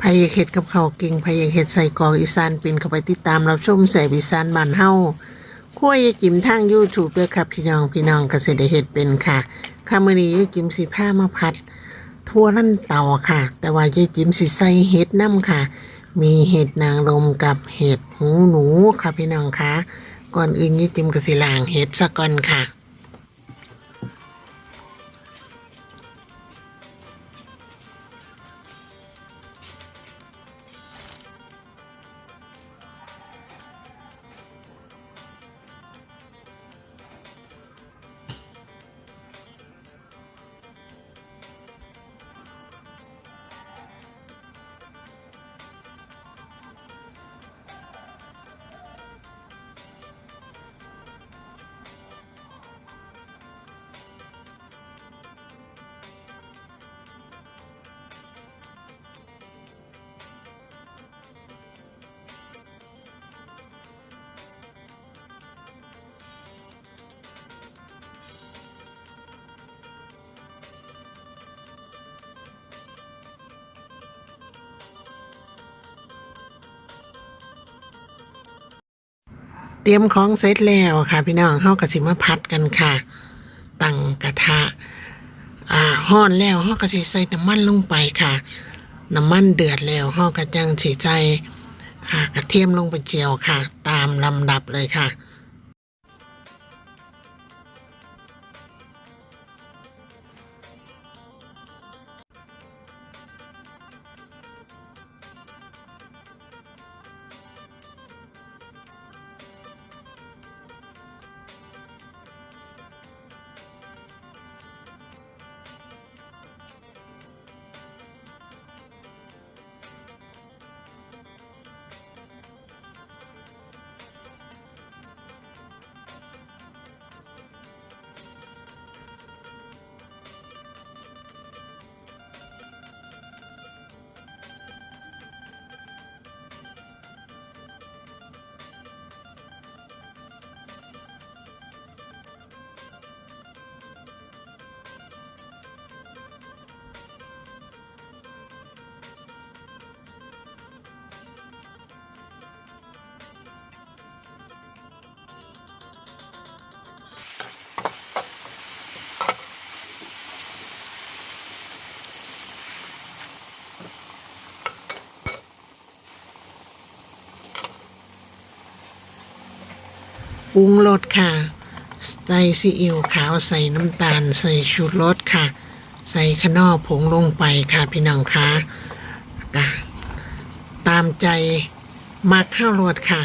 พายากเฮ็ดกับข้าวเก่งพายากเฮ็ดใส่กอกอีสานป็นเข้าไปติดตามรับชมแสบอีสานบ้านเฮาคั่วยายจิมทาง YouTube ด้วยครับพี่น้องพี่น้องก็สิได้เฮ็ดเป็นค่ะค่ะมื้อนี้ยายจิ๋มสิพามาผัดทั่วลั่นเตาค่ะ แต่ว่ายายจิมสิใส่เห็ดน้ำค่ะ มีเห็ดนางรมกับเห็ดหูหนูค่ะพี่น้องคะก่อนอื่นยายจิ๋มก็สิล้างเห็ดซะก่อนค่ะ เตรียมของเสร็จแล้วค่ะ พี่น้องเฮากระสิมาพัดกันค่ะ ตั้งกระทะอ่าฮ้อนแล้วเฮากระสิใส่น้ำมันลงไปค่ะ น้ำมันเดือดแล้วเฮากระจังสีใจอ่ากระเทียมลงไปเจียวค่ะ ตามลำดับเลยค่ะ ปรุงรสค่ะ ใส่ซีอิ๊วขาวใส่น้ำตาล ใส่ชูรสค่ะ ใส่ขนอผงลงไปค่ะพี่น้องคะอะตามใจมักข้าวรสค่ะ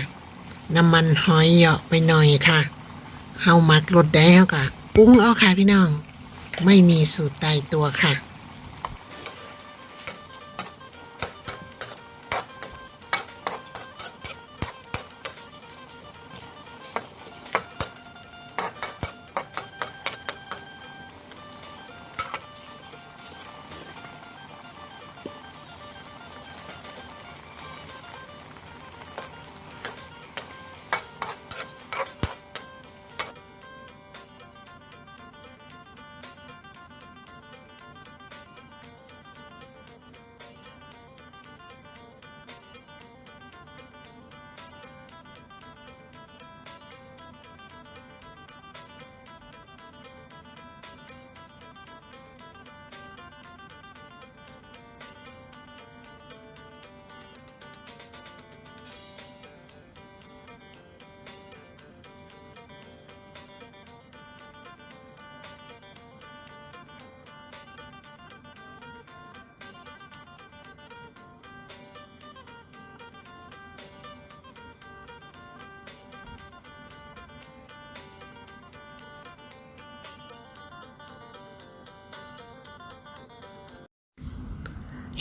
น้ำมันหอยเหยาะไปหน่อยค่ะเฮามักรสได้เฮาก็ปรุงเอาค่ะพี่น้อง ไม่มีสูตรตายตัวค่ะ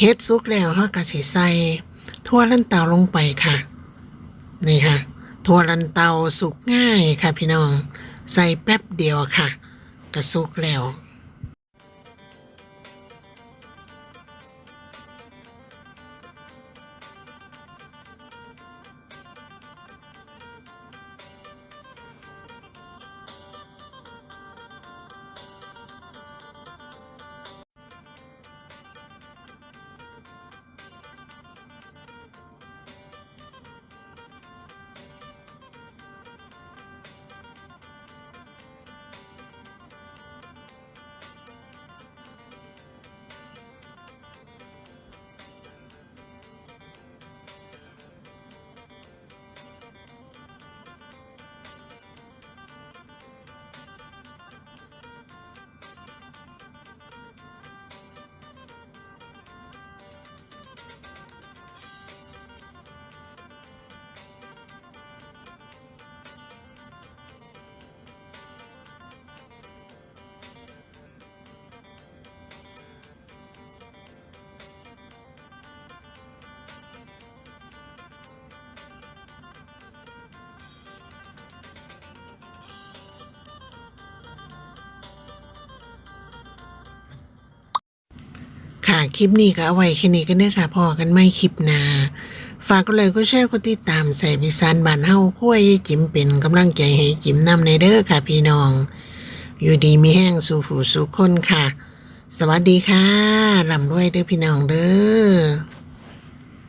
เฮ็ดสุกแล้วเฮาก็สิใส่ทั่วลันเตาลงไปค่ะ นี่ค่ะ ทั่วลันเตาสุกง่ายค่ะพี่น้อง ใส่แป๊บเดียวค่ะ ก็สุกแล้ว ค่ะ คลิปนี้ก็เอาไว้แค่นี้กันได้ค่ะพอกันไม่คลิปหนาฝากก็เลยก็แชร์ก็ติดตามใส่พิซานบานเฮาคุ้วยให้จิมเป็นกำลังใจให้จิมนำในเด้อค่ะพี่น้อง อยู่ดีมีแห้งสู่ผู้สู่คนค่ะ สวัสดีค่ะร่ำรวยเด้อพี่น้องเด้อ